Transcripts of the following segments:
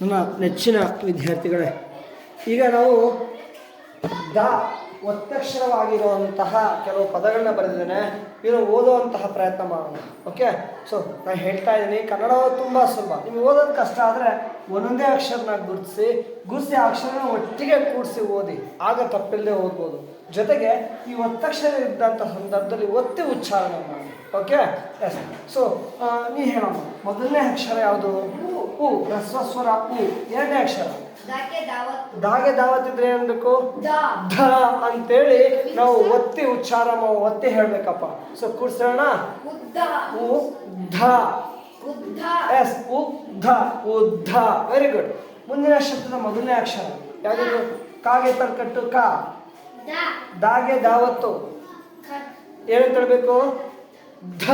ನನ್ನ ನೆಚ್ಚಿನ ವಿದ್ಯಾರ್ಥಿಗಳೇ. ಈಗ ನಾವು ದ ಒತ್ತಕ್ಷರವಾಗಿರುವಂತಹ ಕೆಲವು ಪದಗಳನ್ನ ಬರೆದಿದ್ದೇನೆ. ಇನ್ನು ಓದುವಂತಹ ಪ್ರಯತ್ನ ಮಾಡೋಣ. ಓಕೆ ಸೊ ನಾನು ಹೇಳ್ತಾ ಇದ್ದೀನಿ, ಕನ್ನಡ ತುಂಬ ಸುಲಭ. ನಿಮಗೆ ಓದೋದು ಕಷ್ಟ ಆದರೆ ಒಂದೊಂದೇ ಅಕ್ಷರನ ಗುರುತಿಸಿ ಗುರುತಿಸಿ ಆ ಅಕ್ಷರನ ಒಟ್ಟಿಗೆ ಕೂಡಿಸಿ ಓದಿ. ಆಗ ತಪ್ಪಿಲ್ಲದೆ ಓದ್ಬೋದು ಜೊತೆಗೆ ಈ ಒತ್ತಕ್ಷರ ಇದ್ದಂಥ ಸಂದರ್ಭದಲ್ಲಿ ಒತ್ತಿ ಉಚ್ಚಾರಣೆ ಮಾಡಿ. ಓಕೆ ಎಸ್ ಸೊ ನೀ ಹೇಳೋಣ ಮೊದಲನೇ ಅಕ್ಷರ ಯಾವುದು? ಉ ಸ್ವರ ಹೂ. ಎರಡನೇ ಅಕ್ಷರ. ದಾಗೆ ದಾವತ್. ಇದ್ರೆ ಏನ್ಬೇಕು? ದ. ಧ ಅಂತೇಳಿ ನಾವು ಒತ್ತಿ ಉಚ್ಚಾರ ಒತ್ತಿ ಹೇಳ್ಬೇಕಪ್ಪ. ಸೊ ಕೂರ್ಸೋಣ ಉದ್ಧ. ಉ ಧ ಉದ್ದ ಎಸ್ ಉದ್ಧ. ಉದ್ಧ. ವೆರಿ ಗುಡ್ ಮುಂದಿನ ಶಬ್ದದ ಮೊದಲನೇ ಅಕ್ಷರ. ಯಾವುದು? ಕಾಗೆ ತರ್ಕಟ್ಟು ಕಾ. ದಾಗೆ ದಾವತ್ತು. ಏನಂತ ಹೇಳ್ಬೇಕು ಧ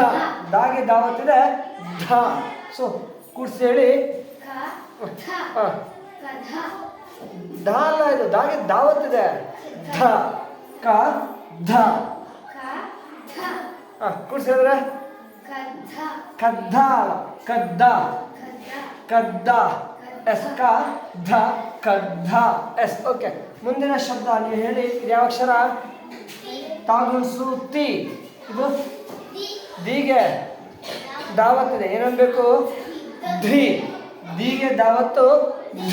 ದಾಗೆ ದಾವತ್ತಿದೆ ಧ. ಸೊ ಕೂಡ್ಸಿ ಹೇಳಿ ಹಾ. ಧ ಅಲ್ಲ ಇದು ದಾಗೆ ದಾವತ್ತಿದೆ ಧ. ಕ ಧ. ಹೇಳಿದ್ರೆ ಹಾ ಕಧ ಕದ್ದ ಅಲ್ಲ ಕದ್ದ. ಕದ್ದ. ಎಸ್ ಕ ಧ ಕದ್ದ ಎಸ್ ಓಕೆ. ಮುಂದಿನ ಶಬ್ದ ನೀವು ಹೇಳಿ ಯಾವ ಅಕ್ಷರ? ತಾಗುಣಿಸು ತಿ ಇದು ದಿಗೆ ಇದೆ ಏನನ್ಬೇಕು ಧಿ ದಿಗೆ ದಾವತ್ತು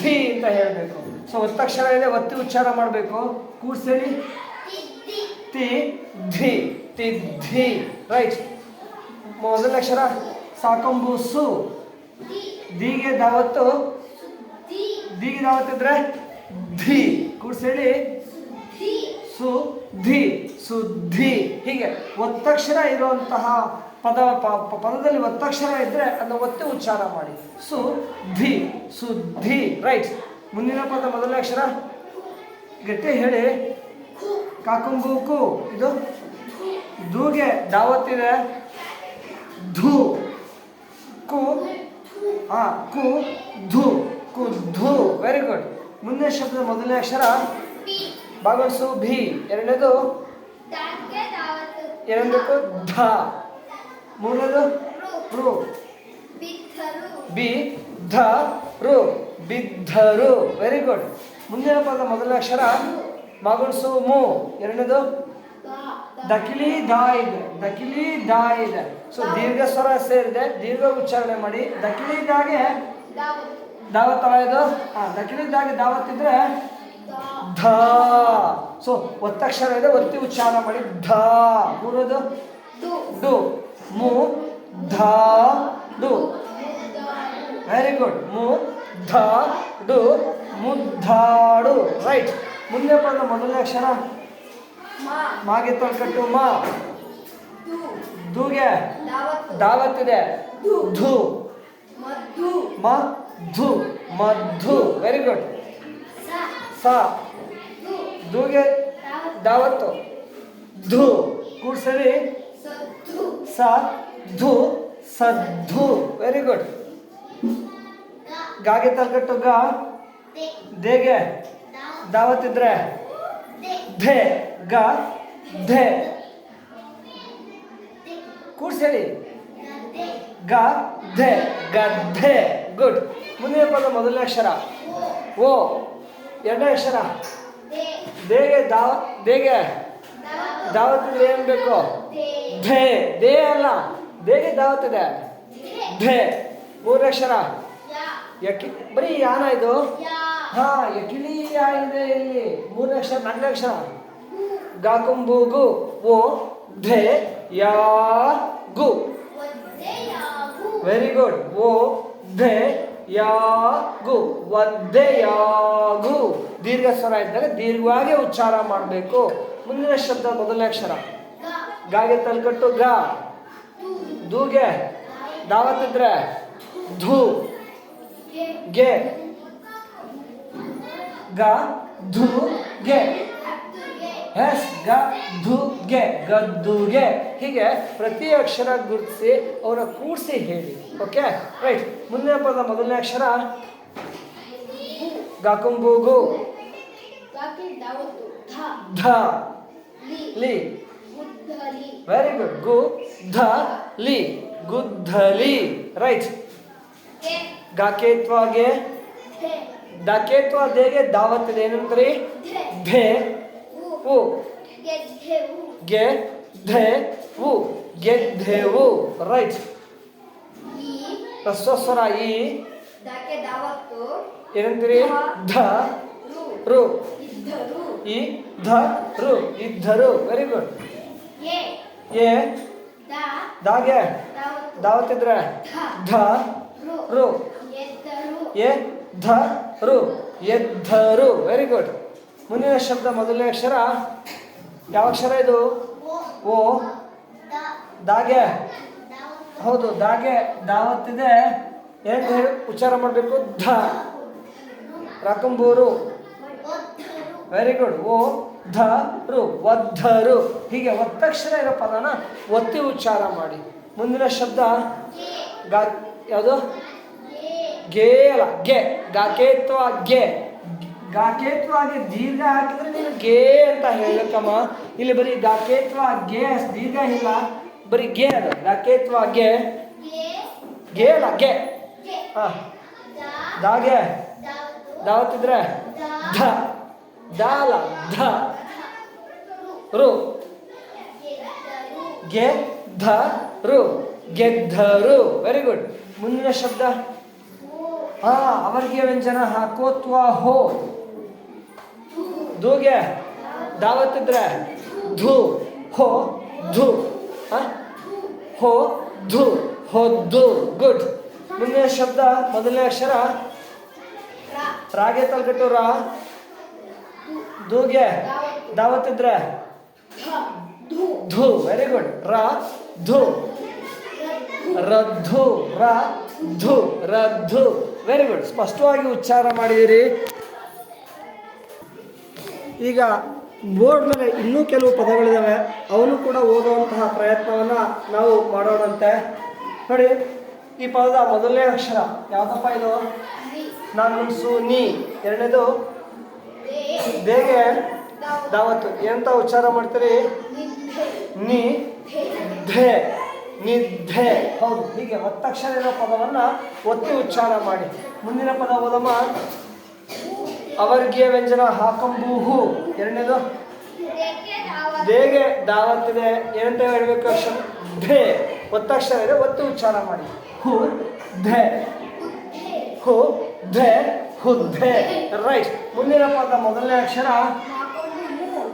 ಧಿ ಅಂತ ಹೇಳಬೇಕು. ಸೊ ಒತ್ತಕ್ಷರ ಇದೆ ಒತ್ತಿ ಉಚ್ಚಾರ ಮಾಡಬೇಕು. ಕೂಡ್ಸೇಳಿ ತಿ ಧ್ರಿ ತಿ ಧಿ ರೈಟ್ ಮೊದಲ ಅಕ್ಷರ. ಸಾಕೊಂಬು ಸು. ದಿಗೆ ದಾವತ್ತು. ದಿಗೆ ದಾವತ್ತಿದ್ರೆ ಧಿ ಕೂಡ್ಸೇಳಿ ಸುದ್ದಿ ಸುದ್ಧಿ. ಹೀಗೆ ಒತ್ತಕ್ಷರ ಇರುವಂತಹ ಪದ ಪದದಲ್ಲಿ ಒತ್ತಕ್ಷರ ಇದ್ದರೆ ಅದನ್ನು ಒತ್ತೆ ಉಚ್ಚಾರ ಮಾಡಿ. ಸು ಧಿ ಸುದ್ದಿ ರೈಟ್ ಮುಂದಿನ ಪದ ಮೊದಲನೇ ಅಕ್ಷರ. ಗಟ್ಟಿ ಹೇಳಿ. ಕಾಕುಂಬೂಕು. ಇದು? ಧೂಗೆ. ದಾವತ್ತಿದೆ ಧೂ. ಕು. ಆ, ಕು, ಧು. ಕು, ಧು. ವೆರಿ ಗುಡ್ ಮುಂದಿನ ಶಬ್ದದ ಮೊದಲನೇ ಅಕ್ಷರ. ಭಾಗವಹಿಸು ಭಿ. ಎರಡನೇದು? ದಾವತ್ ಎರಡನೇದಕ್ಕೂ ಧ. ಮೂರನೇದು? ರು. ಬಿ ಧ ರು. ಬಿದ್ದರು ವೆರಿ ಗುಡ್ ಮುಂದಿನ ಪದ ಮೊದಲ ಅಕ್ಷರ ಮಗಳಸು ಮು. ಎರಡನೇದು? ದಕಿಲಿ ದಾ ಇದೆ. ದಕಿಲಿ ದಾ ಇದೆ. ಸೊ ದೀರ್ಘ ಸ್ವರ ಸೇರಿದೆ. ದೀರ್ಘ ಉಚ್ಚಾರಣೆ ಮಾಡಿ. ದಕಿಲಿ ದಾಗೆ ದಾವತ್. ಅಲ್ಲ ಇದು ಹಾ ದಕಿಲಿ ದಾಗೆ ದಾವತ್ತಿದ್ರೆ ಧ. ಸೊ ಒತ್ತಕ್ಷರ ಇದೆ ಒತ್ತಿ ಉಚ್ಚಾರ ಮಾಡಿ ಧ. ಮೂರದು? ಡು ಮು. ಧ. ಡು ವೆರಿ ಗುಡ್ ಮು. ಧ. ಡು. ಮುದ್ದಾಡು. ರೈಟ್ ಮುಂದೆ ಬಂದ ಮೊದಲನೇ ಅಕ್ಷರ? ಮಾಗೆ ತೊಳ್ಕಟ್ಟು ಮಾ. ಧೂಗೆ ದಾವತ್ತಿದೆ. ಧು ಧು. ಮಧು ಮ ಧು ಮಧು ವೆರಿ ಗುಡ್ ಸ. ದುಗೆ ದಾವತ್ತು. ಧು. ಕೂಡ್ಸರಿ. ಸ. ಧು. ಸದ್ದು ವೆರಿ ಗುಡ್ ಗಾಗೆ ತಲ್ಕಟ್ಟು ಗಾ. ದೇಗೆ. ದಾವತ್ ದಾವತ್ತಿದ್ರೆ. ಧೇ. ಗ. ಧೆ. ಕೂಡ್ಸೇಳಿ ಗ. ಧೆ. ಗದ್ದೆ ಗುಡ್ ಮುಂದಿನ ಪದ ಮೊದಲನೇ ಅಕ್ಷರ. ಓ. ಎರಡನೇ ಅಕ್ಷರ. ದೇಗೆ ದಾವ ದೇಗೆ ದಾವತ್ ದಾವತ್ತಿದ್ರೆ ಏನು ಬೇಕು? ಧೇ. ದೇ ಅಲ್ಲ ದೇಗೆ ದಾವತ್ತಿದೆ. ಧೇ. ಮೂರನೇ ಅಕ್ಷರ. ಯಕಿ ಬರೀ ಯಾನ ಇದು? ಹಾ ಯಕಿಲಿ ಯಾ ಇದೆ ಇಲ್ಲಿ. ಮೂರನೇ ಅಕ್ಷರ ನಾಲ್ಕನೇ ಅಕ್ಷರ. ಗಾಕುಂಬೂಗು ಓ ಧೇ ಯಾ ಗು. ವೆರಿ ಗುಡ್ ಓ ಧೆ ಯಾ ಗು ಒದ್ದೆಯಾಗು ದೀರ್ಘ ಸ್ವರ ಇದ್ದಾಗ ದೀರ್ಘವಾಗಿ ಉಚ್ಚಾರ ಮಾಡಬೇಕು. ಮುಂದಿನ ಶಬ್ದ ಮೊದಲನೇ ಅಕ್ಷರ. ಗಾಗೆ ತಲ್ಕಟ್ಟು ಗ. ದೂಗೆ. ದಾವತ್ತಿದ್ರೆ ಧೂ. ಗೆ. ಗ. ಧು. ಗೆ. ಎಸ್ ಗ ಧು ಗೆ ಗದ್ದುಗೆ. ಹೀಗೆ ಪ್ರತಿ ಅಕ್ಷರ ಗುರುತಿಸಿ ಅವರ ಕೂಡಿಸಿ ಹೇಳಿ. ಓಕೆ ರೈಟ್ ಮುಂದಿನ ಪದ ಮೊದಲನೇ ಅಕ್ಷರ. ಗಾಕುಂಬೂಗು. ಧ. ಲಿ. ವೆರಿ ಗುಡ್ ಗು ಧ ಲಿ. ಗುದ್ದಲಿ ರೈಟ್ ಗಕೇತ್ವಗೆ. ಡಕೇತ್ವ ದೇಗೆ ದಾವತ್ ಏನಂತ್ರಿ ಧೆ. ಉ ಗೆ ಗೆದ್ದೆವು. ಗೆದ್ದೆವು. ರೈಟ್ ಈ ಹ್ರಸ್ವಸ್ವರ ಈ ಏನಂತೀರಿ? ಧ ರು. ಈ ಧ ರು. ಇದ್ದರು ವೆರಿ ಗುಡ್ ಎ. ದಾಗೆ. ದಾವತ್ತಿದ್ರೆ ದಾವತ್ ಧ ರು. ಎ. ಧ ರು. ಎದ್ದರು. ವೆರಿ ಗುಡ್ ಮುಂದಿನ ಶಬ್ದ ಮೊದಲನೇ ಅಕ್ಷರ. ಯಾವ ಅಕ್ಷರ ಇದು? ಓ. ದಾಗೆ. ಹೌದು, ದಾಗೆ, ದಾವತ್ತಿದೆ. ಏನು ಹೇಳಿ, ಉಚ್ಚಾರ ಮಾಡಬೇಕು? ಧ. ರಕಂಬೂರು. ವೆರಿ ಗುಡ್ ಓ ಧ ರು ಒದ್ಧರು ಹೀಗೆ ಒತ್ತಕ್ಷರ ಇರೋ ಪದನ ಒತ್ತಿ ಉಚ್ಚಾರ ಮಾಡಿ. ಮುಂದಿನ ಶಬ್ದ? ಗೆ, ಯಾವುದು? ಗೆ ಗೆ ಅಲ್ಲ, ಗೆ. ಗಾಕೇತ್ವ ಗೆ. ಗಾಕೇತ್ವ ಆಗಿ ದೀರ್ಘ ಹಾಕಿದ್ರೆ ನೀನು ಗೆ ಅಂತ ಹೇಳಕ್ಕಮ್ಮ ಇಲ್ಲಿ ಬರೀ ಗಾಕೇತ್ವ ಗೆ ದೀರ್ಘ ಇಲ್ಲ. ಬರೀ ಗೆ ಅದ. ಗಾಕೇತ್ವ ಗೆ. ಗೆ ಅಲ್ಲ, ಗೆ. ಹಾ. ದಾಗೆ ದಾವತ್ತು ದಾವತ್ತಿದ್ರೆ? ಧ ದ ಅಲ್ಲ ಧ ರು. ಗೆ ಧ ರು ಗೆದ್ದರು ವೆರಿ ಗುಡ್ ಮುಂದಿನ ಶಬ್ದ. ಹಾ ಅವರ್ಗೀಯ ವ್ಯಂಜನ ಹಾಕೋತ್ವಾ ಹೋ. ಧೂಗೆ? ದಾವತ್ತಿದ್ರೆ ಧೂ. ಹೋ, ಧು. ಧೂ. ಹೋ, ಧೂ. ಹೊದ್ದು ಗುಡ್. ಮುಂದಿನ ಶಬ್ದ, ಮೊದಲನೇ ಅಕ್ಷರ. ರಾಗೆ ತಲ್ಕಟ್ಟು ರಾ. ಧೂಗೆ. ದಾವತ್ತಿದ್ರೆ ಧೂ. ವೆರಿ ಗುಡ್ ರಾ, ಧೂ. ರದ್ದು ರ, ಧು. ವೆರಿ ಗುಡ್ ಸ್ಪಷ್ಟವಾಗಿ ಉಚ್ಚಾರ ಮಾಡಿದಿರಿ. ಈಗ ಬೋರ್ಡ್ ಮೇಲೆ ಇನ್ನೂ ಕೆಲವು ಪದಗಳಿದ್ದಾವೆ ಅವನು ಕೂಡ ಓದುವಂತಹ ಪ್ರಯತ್ನವನ್ನು ನಾವು ಮಾಡೋಣಂತೆ. ನೋಡಿ, ಈ ಪದದ ಮೊದಲನೇ ಅಕ್ಷರ ಯಾವುದಪ್ಪ ಇದು? ನಾನು ಸು ನೀ. ಎರಡನೇದು? ಬೇಗೆ ದಾವತ್ತು. ಎಂತ ಉಚ್ಚಾರ ಮಾಡ್ತೀರಿ? ನೀ. ಧೆ. ನಿದ್ದೆ ಹೌದು, ಹೀಗೆ ಒತ್ತಕ್ಷರ ಇರೋ ಪದವನ್ನ ಒತ್ತಿ ಉಚ್ಚಾರ ಮಾಡಿ. ಮುಂದಿನ ಪದ ಓದಮ್ಮ. ಅವರ್ಗೀಯ ವ್ಯಂಜನ ಹಾಕಂಬೂಹು. ಎರಡನೇದು? ದೇಗೆ ದಾವತ್ತಿದೆ. ಏನಂತ ಹೇಳಬೇಕು ಅಕ್ಷರ? ಧೇ. ಒತ್ತಕ್ಷರ ಇದೆ. ಒತ್ತು ಉಚ್ಚಾರ ಮಾಡಿ. ಹು ಧೆ. ಹು ಧೆ. ಹುದ್ದೆ ರೈಟ್. ಮುಂದಿನ ಪದ ಮೊದಲನೇ ಅಕ್ಷರ.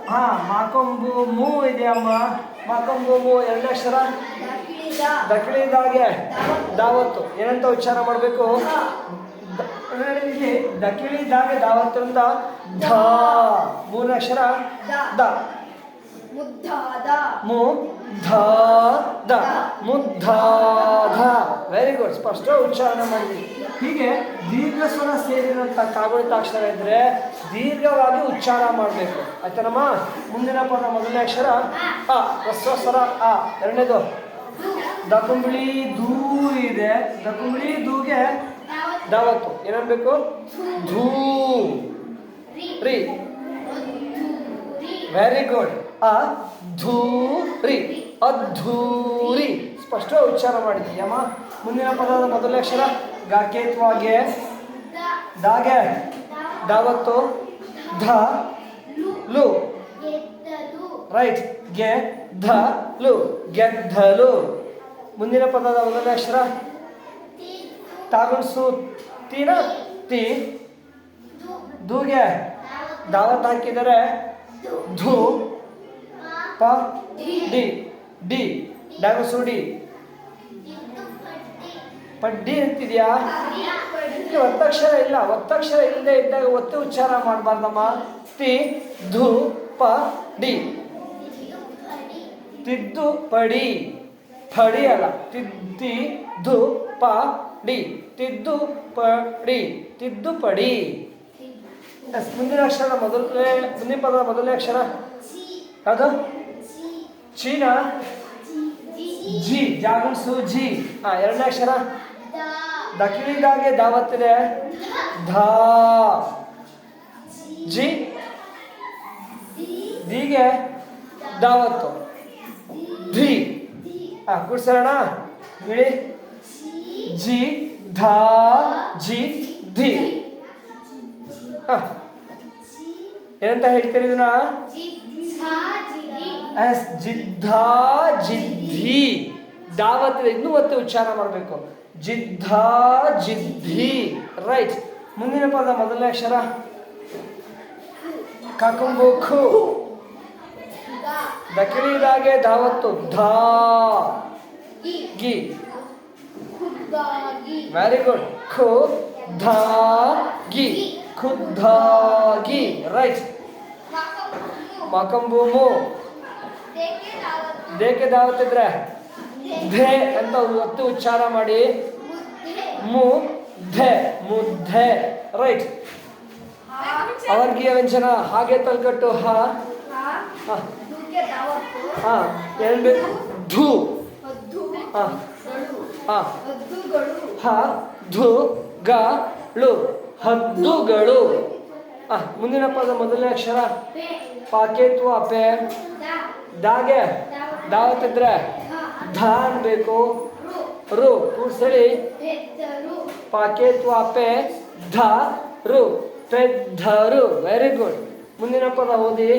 ಹಾಂ ಮಾಕೊಂಬು ಮೂ ಇದೆಯಮ್ಮ ಮಾಕೊಂಬು ಮೂ ಎರಡನೇ ಅಕ್ಷರ? ದಕ್ಷಿಣದಾಗೆ ದಾವತ್ತು. ಏನಂತ ಉಚ್ಚಾರ ಮಾಡಬೇಕು? ಧ ಇಲ್ಲಿ ದಕಿಳಿದಾಗೆ ದಾವತ್ತು ಅಂತ ಧ. ಮೂರನೇ ಅಕ್ಷರ ದ. ಮುದ್ದಾದ ಮು ಧ ದ ವೆರಿ ಗುಡ್ ಸ್ಪಷ್ಟ ಉಚ್ಚಾರಣೆ ಮಾಡಿ ಹೀಗೆ ದೀರ್ಘ ಸ್ವರ ಸೇರಿದಂಥ ಕಾಗುಣಿತಾಕ್ಷರ ಇದ್ರೆ ದೀರ್ಘವಾಗಿ ಉಚ್ಚಾರ ಮಾಡಬೇಕು. ಆಯ್ತನಮ್ಮ? ಮುಂದಿನ ಪದ ಮೊದಲನೇ ಅಕ್ಷರ ಆ ಹ್ರಸ್ವ ಸ್ವರ ಆ ಎರಡನೇದು ದಕುಂಬಳಿ ದೂ ಇದೆ ದಕುಂಬಳಿ ದೂಗೆ ದಾವತ್ತು. ಏನನ್ಬೇಕು ಧೂ. ರಿ. ವೆರಿ ಗುಡ್ ಅ ಧೂರಿ ಅದ್ಧೂರಿ. ಸ್ಪಷ್ಟ ಉಚ್ಚಾರ ಮಾಡಿದ್ಯಮ್ಮ ಮುಂದಿನ ಪದದ ಮೊದಲ ಅಕ್ಷರ, ಗಾಕೇತ್ವಾಗೆ. ದಾಗೆ. ದಾವತ್ತು. ಧ. ಲು. ರೈಟ್ಗೆ, ಧ, ಲು. ಗೆದ್ದಲು. ಮುಂದಿನ ಪದದ ಮೊದಲ ಅಕ್ಷರ ತಾಗುಣ್ಸು ತೀನ ತಿ. ಧೂಗೆ ದಾವತ್ ಹಾಕಿದರೆ ಧೂ. ಪ. ಡಿ. ಡಿ. ಡಾಗುಸು ಡಿ ಪಡ್ಡಿ ಅಂತಿದ್ಯಾ? ಇಲ್ಲಿ ಒತ್ತಕ್ಷರ ಇಲ್ಲ, ಒತ್ತಕ್ಷರ ಇಲ್ಲದೆ ಇದ್ದಾಗ ಒತ್ತಿ ಉಚ್ಚಾರ ಮಾಡಬಾರ್ದಮ್ಮ. ತಿ, ಧು, ಪ, ಡಿ. ತಿದ್ದು ಪಡಿ ಪಡಿ ಅಲ್ಲ, ತಿದ್ದಿ, ಧು, ಪ ಡಿ ತಿದ್ದು ಪಡಿ ತಿದ್ದು ಪಡಿ ಎಸ್, ಮುಂದಿನ ಅಕ್ಷರ ಮೊದಲನೇ ಮುಂದಿನ ಪದದ ಮೊದಲನೇ ಅಕ್ಷರ? ಯಾವುದು? ಚೀನಾ? ಜಿ ಜಾಗುಣಿಸು ಜಿ. ಹಾ ಎರಡನೇ ಅಕ್ಷರ? ದಕಿಳಿದಾಗೆ ದಾವತ್ತಿದೆ ಧಾ. ಜಿ? ದಿಗೆ ದಾವತ್ತು ಧಿ. ಹಾಂ ಕುಡ್ಸೋಣ ಸಿ ಜಿ, ಧ, ಜಿ, ಧಿ. ಏನಂತ ಹೇಳ್ತೀರಿ ಇದನ್ನ? ಎಸ್ ಜಿದ್ಧ ಜಿದ್ಧಿ ದಾವತ್ ಇನ್ನೂ ಒತ್ತೆ ಉಚ್ಚಾರ ಮಾಡಬೇಕು. ಜಿದ್ಧಾ ಜಿದ್ಧಿ ರೈಟ್. ಮುಂದಿನ ಪದ ಮೊದಲನೇ ಅಕ್ಷರ. ಕಾಕಂಬು, ಖು. ಗ ದಕಿಳಿದಾಗೆ ದಾವತ್ತು ಧಾ. ಗಿ. ವೆರಿ ಗುಡ್ ಖು ಧಾ ಗಿ ಖುದ್ದಾಗಿ. ರೈಟ್ ಮಕಂ ಮಕಂಬೂಮು. ದೇಕೆ ದಾವತ್ತು ದೇಕೆ ದಾವತ್ ಇದ್ರೆ? ಧೆ ಅಂತ ಒತ್ತು ಉಚ್ಚಾರ ಮಾಡಿ. ಮು ಧೆ. ಮುದ್ದೆ ರೈಟ್ ಅವರ್ಗೀಯ ವ್ಯಂಜನ. ಹಾಗೆ ತಲ್ಗಟ್ಟು ಹ. ಹ, ಏನ್ ಧು. ಹ. ಹ ಧು ಗ ಳು ಹದ್ದುಗಳು. ಹ ಮುಂದಿನ ಪದ ಮೊದಲನೇ ಅಕ್ಷರ. ಪಾಕೇತ್ವ ಪೆ. ದಾಗೆ. ದಾವತ್. ಇದ್ರೆ ಧ ಅನ್ಬೇಕು. ರು. ರು ಕೂಡ್ಸಳಿ ಪಾಕೇತ್ವ ಪೆ. ಧ ರು. ಪೆದ್ಧರು ವೆರಿ ಗುಡ್ ಮುಂದಿನ ಪದ ಓದಿ.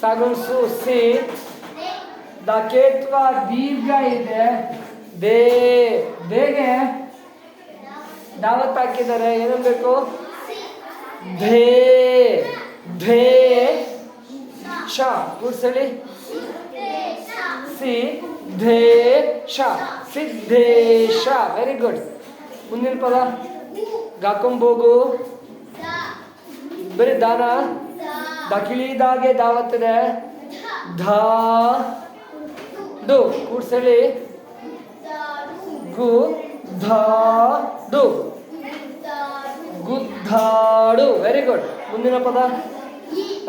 ಸಾಗುನ್ಸು ಸಿ. ದಕೇತ್ವ ದೀರ್ಘ ಇದೆ. ದೇ ದೇಗೆ ದಾವತ್ ಹಾಕಿದ್ದಾರೆ ಏನನ್ಬೇಕು ಧೇ ಧೇ ಶ ಕೂರ್ಸಳಿ ಸಿ ಧೇಶ ಸಿದ್ದೇಶ ವೆರಿ ಗುಡ್ ಮುಂದಿನ ಪದ. ಗಾಕೊಂಬೋಗು. ಬರಿ ದಾನ. ದ ದಕಿಳಿದಾಗೆ ದಾವತ್ತಿದೆ ಧಾ ಡು ಕೂಡ್ಸಳಿ ಗು ಧಾಡು. ಗುದ್ದಾಡು ವೆರಿ ಗುಡ್ ಮುಂದಿನ ಪದ.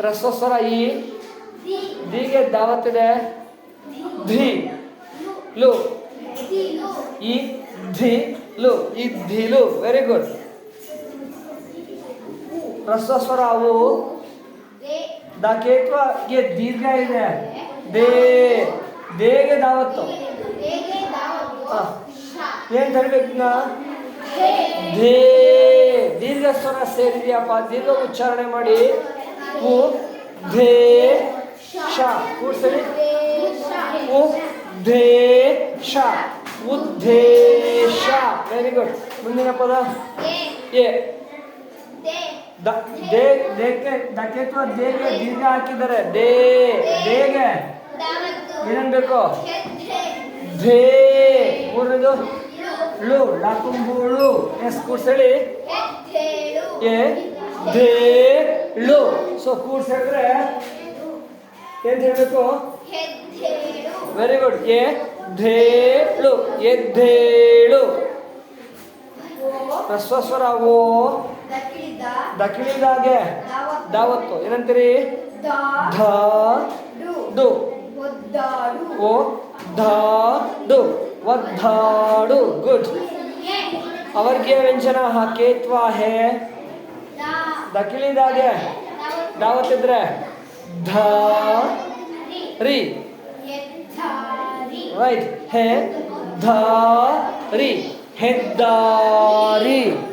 ರಸ್ವಸ್ವರ ರಸಸ್ವರ ಈ. ದಿಗೆ ದಾವತ್ತಿದೆ ಧಿ. ಲು. ಈ ಧಿ ಲು. ಇದ್ದಿಲು ವೆರಿ ಗುಡ್ ರಸಸ್ವರ ಅವು. ಕೇತ್ವ ಕೆ ದೀರ್ಘ ಇದೆ. ದೇ. ದೇಗೆ ದಾವತ್ತು ಹ. ಏನ್ ತರಬೇಕು ನಾ ದೇ. ದೀರ್ಘ ಸ್ವರ ಸೇರಿದೆಯಪ್ಪ. ದೀರ್ಘ ಉಚ್ಚಾರಣೆ ಮಾಡಿ. ಉ ಧೇ ಶ. ಕೂಡ್ಸಲಿ. ಶ. ಉದ್ದೇಶ. ವೆರಿ ಗುಡ್ ಮುಂದಿನ ಪದ? ಎ ಎ. ದೆ. ದ ದೇ ದೇಗೆ ದೇಗೆ ದೀರ್ಘ ಹಾಕಿದ್ದಾರೆ. ದೇ ದೇಗೆ. ಏನನ್ಬೇಕು ಹೆದ್ದೆ ಧೇ. ಮೂರನೇದು? ಳು ಲಾಕುಂಬುಳು. ಎಸ್, ಕೂಡ್ಸಳಿ. ಎ, ಧೇ, ಳು. ಸೊ ಕೂಡ್ಸಿದ್ರೆ ಏನ್ ಹೇಳ್ಬೇಕು? ವೆರಿ ಗುಡ್ ಎ ಧೇಳು ಎದ್ದೇಳು ಸ್ವಸ್ವರ ಓ. ದಕ್ಕಿಳಿದಾಗೆ ದಾವತ್ತು. ಏನಂತೀರಿ? ದಾ ಧ ಒದ್ದಾಡು ಓ, ಧ ಡು ಒದ್ದಾಡು. ಗುಡ್ ಅವರ್ಗೀಯ ವ್ಯಂಜನ ಹಾಕೇತ್ವಾ ಹೇ ದಾ ದಕಿಳಿದಾಗೆ ದಾವತ್ತು ದಾವತ್ತಿದ್ರೆ. ಧ. ರಿ. ರೈಟ್ ಹೇ. ಧ. ರಿ. ಹೆದ್ದಾರಿ.